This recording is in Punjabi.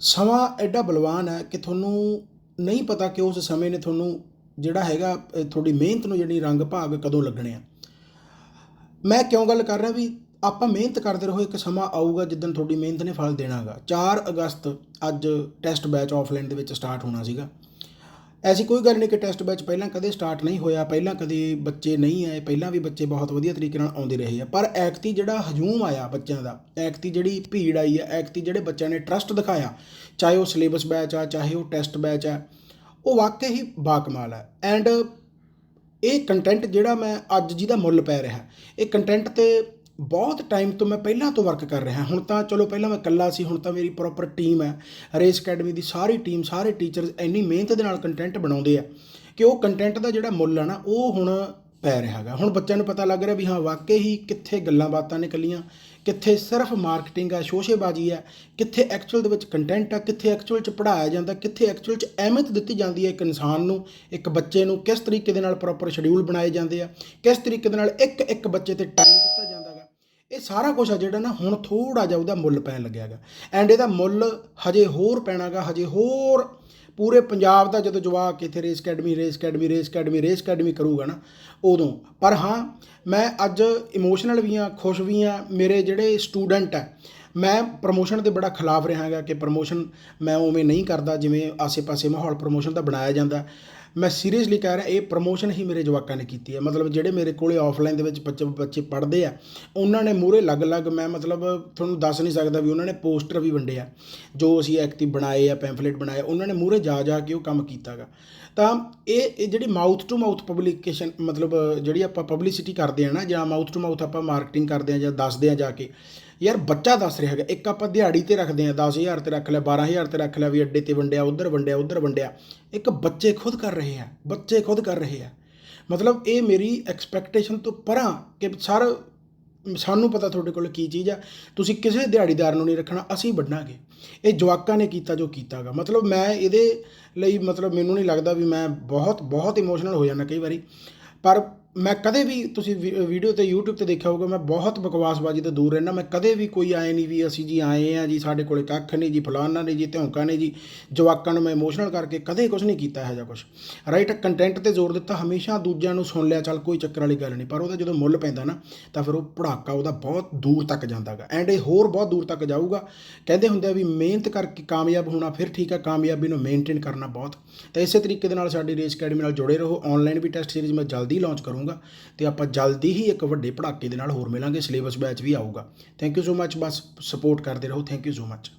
ਸਮਾਂ ਐਡਾ ਬਲਵਾਨ ਹੈ ਕਿ ਤੁਹਾਨੂੰ ਨਹੀਂ ਪਤਾ ਕਿ ਉਸ ਸਮੇਂ ਨੇ ਤੁਹਾਨੂੰ ਜਿਹੜਾ ਹੈਗਾ ਤੁਹਾਡੀ ਮਿਹਨਤ ਨੂੰ ਜਿਹੜੀ ਰੰਗ ਭਾਗ ਕਦੋਂ ਲੱਗਣੇ ਆ। ਮੈਂ ਕਿਉਂ ਗੱਲ ਕਰ ਰਿਹਾ ਵੀ ਆਪਾਂ ਮਿਹਨਤ ਕਰਦੇ ਰਹੋ, ਇੱਕ ਸਮਾਂ ਆਊਗਾ ਜਿੱਦਣ ਤੁਹਾਡੀ ਮਿਹਨਤ ਨੇ ਫਲ ਦੇਣਾਗਾ। 4 ਅਗਸਤ ਅੱਜ ਟੈਸਟ ਬੈਚ ਆਫਲਾਈਨ ਦੇ ਵਿੱਚ ਸਟਾਰਟ ਹੋਣਾ ਸੀਗਾ। ਐਸੀ ਕੋਈ ਗੱਲ ਨਹੀਂ ਕਿ ਟੈਸਟ ਬੈਚ ਪਹਿਲਾਂ ਕਦੇ ਸਟਾਰਟ ਨਹੀਂ ਹੋਇਆ, ਪਹਿਲਾਂ ਕਦੇ ਬੱਚੇ ਨਹੀਂ ਆਏ, ਪਹਿਲਾਂ ਵੀ ਬੱਚੇ ਬਹੁਤ ਵਧੀਆ ਤਰੀਕੇ ਨਾਲ ਆਉਂਦੇ ਰਹੇ ਆ। ਪਰ ਐਕਤੀ ਜਿਹੜਾ ਹਜੂਮ ਆਇਆ ਬੱਚਿਆਂ ਦਾ, ਐਕਤੀ ਜਿਹੜੀ ਭੀੜ ਆਈ ਆ, ਐਕਤੀ ਜਿਹੜੇ ਬੱਚਿਆਂ ਨੇ ਟਰਸਟ ਦਿਖਾਇਆ, ਚਾਹੇ ਉਹ ਸਿਲੇਬਸ ਬੈਚ ਆ, ਚਾਹੇ ਉਹ ਟੈਸਟ ਬੈਚ ਆ, ਉਹ ਵਾਕਈ ਹੀ ਬਾਕਮਾਲ ਹੈ ਐਂਡ ਇਹ ਕੰਟੈਂਟ ਜਿਹੜਾ ਮੈਂ ਅੱਜ ਜਿਹਦਾ ਮੁੱਲ ਪੈ ਰਿਹਾ, ਇਹ ਕੰਟੈਂਟ ਤੇ ਬਹੁਤ ਟਾਈਮ ਤੋਂ ਮੈਂ ਪਹਿਲਾਂ ਤੋਂ ਵਰਕ ਕਰ ਰਿਹਾ। ਹੁਣ ਤਾਂ ਚਲੋ ਪਹਿਲਾਂ ਮੈਂ ਇਕੱਲਾ ਸੀ, ਹੁਣ ਤਾਂ ਮੇਰੀ ਪ੍ਰੋਪਰ ਟੀਮ ਹੈ। ਰੇਸ ਅਕੈਡਮੀ ਦੀ ਸਾਰੀ ਟੀਮ ਸਾਰੇ ਟੀਚਰਸ ਇੰਨੀ ਮਿਹਨਤ ਦੇ ਨਾਲ ਕੰਟੈਂਟ ਬਣਾਉਂਦੇ ਆ ਕਿ ਉਹ ਕੰਟੈਂਟ ਦਾ ਜਿਹੜਾ ਮੁੱਲ ਹੈ ਨਾ, ਉਹ ਹੁਣ ਪੈ ਰਿਹਾ ਹੈਗਾ। ਹੁਣ ਬੱਚਿਆਂ ਨੂੰ ਪਤਾ ਲੱਗ ਰਿਹਾ ਵੀ ਹਾਂ, ਵਾਕਈ ਹੀ ਕਿੱਥੇ ਗੱਲਾਂ ਬਾਤਾਂ ਨੇ ਕੱਲੀਆਂ ਕਿੱਥੇ ਸਿਰਫ ਮਾਰਕੀਟਿੰਗ ਆ, ਸ਼ੋਸ਼ੇਬਾਜ਼ੀ ਆ, ਕਿੱਥੇ ਐਕਚੁਅਲ ਦੇ ਵਿੱਚ ਕੰਟੈਂਟ ਆ, ਕਿੱਥੇ ਐਕਚੁਅਲ ਚ ਪੜਾਇਆ ਜਾਂਦਾ, ਕਿੱਥੇ ਐਕਚੁਅਲ ਚ ਅਹਿਮੀਅਤ ਦਿੱਤੀ ਜਾਂਦੀ ਹੈ ਇੱਕ ਇਨਸਾਨ ਨੂੰ, ਇੱਕ ਬੱਚੇ ਨੂੰ, ਕਿਸ ਤਰੀਕੇ ਦੇ ਨਾਲ ਪ੍ਰੋਪਰ ਸ਼ਡਿਊਲ ਬਣਾਏ ਜਾਂਦੇ ਆ, ਕਿਸ ਤਰੀਕੇ ਦੇ ਨਾਲ ਇੱਕ ਇੱਕ ਬੱਚੇ ਤੇ ਟਾਈਮ ਇਹ ਸਾਰਾ ਕੁਝ ਆ ਜਿਹੜਾ ਨਾ ਹੁਣ ਥੋੜਾ ਜਿਹਾ ਉਹਦਾ ਮੁੱਲ ਪੈਣ ਲੱਗਿਆਗਾ ਐਂਡ ਇਹਦਾ ਮੁੱਲ ਹਜੇ ਹੋਰ ਪੈਣਾਗਾ ਹਜੇ ਹੋਰ ਪੂਰੇ ਪੰਜਾਬ ਦਾ ਜਦੋਂ ਜਵਾਕ ਇੱਥੇ race academy race academy race academy race academy ਕਰੂਗਾ ਨਾ, ਉਦੋਂ। ਪਰ ਹਾਂ, ਮੈਂ ਅੱਜ ਇਮੋਸ਼ਨਲ ਵੀ ਆ ਖੁਸ਼ ਵੀ ਆ ਮੇਰੇ ਜਿਹੜੇ ਸਟੂਡੈਂਟ ਆ, ਮੈਂ ਪ੍ਰਮੋਸ਼ਨ ਦੇ ਬੜਾ ਖਿਲਾਫ ਰਹਾਗਾ ਕਿ ਪ੍ਰਮੋਸ਼ਨ ਮੈਂ ਉਵੇਂ ਨਹੀਂ ਕਰਦਾ, ਜਿਵੇਂ ਆਸੇ-ਪਾਸੇ ਮਾਹੌਲ ਪ੍ਰਮੋਸ਼ਨ ਦਾ ਬਣਾਇਆ ਜਾਂਦਾ। ਮੈਂ ਸੀਰੀਅਸਲੀ ਕਹਿ ਰਿਹਾ, ਇਹ ਪ੍ਰਮੋਸ਼ਨ ਹੀ ਮੇਰੇ ਜਵਾਕਾਂ ਨੇ ਕੀਤੀ ਹੈ। ਮਤਲਬ ਜਿਹੜੇ ਮੇਰੇ ਕੋਲੇ ਆਫਲਾਈਨ ਦੇ ਵਿੱਚ ਬੱਚੇ ਬੱਚੇ ਪੜ੍ਹਦੇ ਆ, ਉਹਨਾਂ ਨੇ ਮੂਰੇ ਲੱਗ-ਲੱਗ ਮੈਂ ਮਤਲਬ ਤੁਹਾਨੂੰ ਦੱਸ ਨਹੀਂ ਸਕਦਾ ਵੀ ਉਹਨਾਂ ਨੇ ਪੋਸਟਰ ਵੀ ਵੰਡੇ ਆ, ਜੋ ਅਸੀਂ ਐਕਟਿਵ ਬਣਾਏ ਆ ਪੈਂਫਲੇਟ ਬਣਾਏ ਉਹਨਾਂ ਨੇ ਮੂਰੇ ਜਾ ਜਾ ਕੇ ਉਹ ਕੰਮ ਕੀਤਾਗਾ। ਤਾਂ ਇਹ ਇਹ ਜਿਹੜੀ ਮਾਊਥ ਟੂ ਮਾਊਥ ਪਬਲਿਕੇਸ਼ਨ ਮਤਲਬ ਜਿਹੜੀ ਆਪਾਂ ਪਬਲਿਸਿਟੀ ਕਰਦੇ ਆ ਨਾ, ਜਾਂ ਮਾਊਥ ਟੂ ਮਾਊਥ ਆਪਾਂ ਮਾਰਕੀਟਿੰਗ ਕਰਦੇ ਆ ਜਾਂ ਦੱਸਦੇ ਆ ਜਾ ਕੇ ਯਾਰ ਬੱਚਾ ਦੱਸ ਰਿਹਾ ਹੈਗਾ। ਇੱਕ ਆਪਾਂ ਦਿਹਾੜੀ ਤੇ ਰੱਖਦੇ ਆ 10000 ਤੇ ਰੱਖ ਲਿਆ 12000 ਤੇ ਰੱਖ ਲਿਆ ਵੀ ਅੱਡੇ ਤੇ ਵੰਡਿਆ, ਉਧਰ ਵੰਡਿਆ ਉਧਰ ਵੰਡਿਆ। ਇੱਕ ਬੱਚੇ ਖੁਦ ਕਰ ਰਹੇ ਆ, ਬੱਚੇ ਖੁਦ ਕਰ ਰਹੇ ਆ। ਮਤਲਬ ਇਹ ਮੇਰੀ ਐਕਸਪੈਕਟੇਸ਼ਨ ਤੋਂ ਪਰਾਂ ਕਿ ਸਰ, ਸਾਨੂੰ ਪਤਾ ਤੁਹਾਡੇ ਕੋਲ ਕੀ ਚੀਜ਼ ਆ, ਤੁਸੀਂ ਕਿਸੇ ਦਿਹਾੜੀਦਾਰ ਨੂੰ ਨਹੀਂ ਰੱਖਣਾ, ਅਸੀਂ ਵੱਢਾਂਗੇ ਇਹ ਜਵਾਕਾਂ ਨੇ ਕੀਤਾ ਜੋ ਕੀਤਾਗਾ। ਮਤਲਬ ਮੈਂ ਇਹਦੇ ਲਈ ਮਤਲਬ ਮੈਨੂੰ ਨਹੀਂ ਲੱਗਦਾ ਵੀ ਮੈਂ ਬਹੁਤ ਬਹੁਤ ਇਮੋਸ਼ਨਲ ਹੋ ਜਾਂਦਾ ਕਈ ਵਾਰੀ। ਪਰ ਮੈਂ ਕਦੇ ਵੀ ਤੁਸੀਂ ਵੀ- ਵੀਡੀਓ ਤੇ YouTube ਤੇ ਦੇਖਿਆ ਹੋਊਗਾ, ਮੈਂ ਬਹੁਤ ਬਕਵਾਸਬਾਜ਼ੀ ਤੋਂ ਦੂਰ ਰਹਿਣਾ ਮੈਂ ਕਦੇ ਵੀ ਕੋਈ ਆਏ ਨਹੀਂ ਵੀ ਅਸੀਂ ਜੀ ਆਏ ਆ ਜੀ, ਸਾਡੇ ਕੋਲੇ ਕੱਖ ਨਹੀਂ ਜੀ, ਫਲਾਨਾ ਨਹੀਂ ਜੀ, ਧੌਂਕਾ ਨਹੀਂ ਜੀ, ਜਵਾਕਾਂ ਨੂੰ ਮੈਂ ਇਮੋਸ਼ਨਲ ਕਰਕੇ ਕਦੇ ਕੁਝ ਨਹੀਂ ਕੀਤਾ ਇਹੋ ਜਿਹਾ ਕੁਝ ਰਾਈਟ ਕੰਟੈਂਟ ਤੇ ਜ਼ੋਰ ਦਿੱਤਾ, ਹਮੇਸ਼ਾ ਦੂਜਿਆਂ ਨੂੰ ਸੁਣ ਲਿਆ, ਚੱਲ ਕੋਈ ਚੱਕਰ ਵਾਲੀ ਗੱਲ ਨਹੀਂ। ਪਰ ਉਹਦਾ ਜਦੋਂ ਮੁੱਲ ਪੈਂਦਾ ਨਾ, ਤਾਂ ਫਿਰ ਉਹ ਪੜਾਕਾ ਉਹਦਾ ਬਹੁਤ ਦੂਰ ਤੱਕ ਜਾਂਦਾਗਾ। ਐਂਡ ਇਹ ਹੋਰ ਬਹੁਤ ਦੂਰ ਤੱਕ ਜਾਊਗਾ। ਕਹਿੰਦੇ ਹੁੰਦੇ ਆ ਵੀ ਮਿਹਨਤ ਕਰਕੇ ਕਾਮਯਾਬ ਹੋਣਾ, ਫਿਰ ਠੀਕ ਆ, ਕਾਮਯਾਬੀ ਨੂੰ ਮੇਨਟੇਨ ਕਰਨਾ ਬਹੁਤ। ਤਾਂ ਇਸੇ ਤਰੀਕੇ ਦੇ ਨਾਲ ਸਾਡੀ ਰੇਸ ਅਕੈਡਮੀ ਨਾਲ ਜੁੜੇ ਰਹੋ। ਆਨਲਾਈਨ ਵੀ ਟੈਸਟ ਸੀਰੀਜ਼ ਮੈਂ ਜਲਦੀ ਲਾਂਚ ਕਰੂੰਗਾ। ਤੇ ਆਪਾਂ ਜਲਦੀ ਹੀ ਇੱਕ ਵੱਡੇ ਪੜਾਕੇ ਦੇ ਨਾਲ ਹੋਰ ਮਿਲਾਂਗੇ ਸਿਲੇਬਸ ਬੈਚ ਵੀ ਆਊਗਾ। ਥੈਂਕ ਯੂ ਸੋ ਮੱਚ ਬਸ ਸਪੋਰਟ ਕਰਦੇ ਰਹੋ। Thank you so much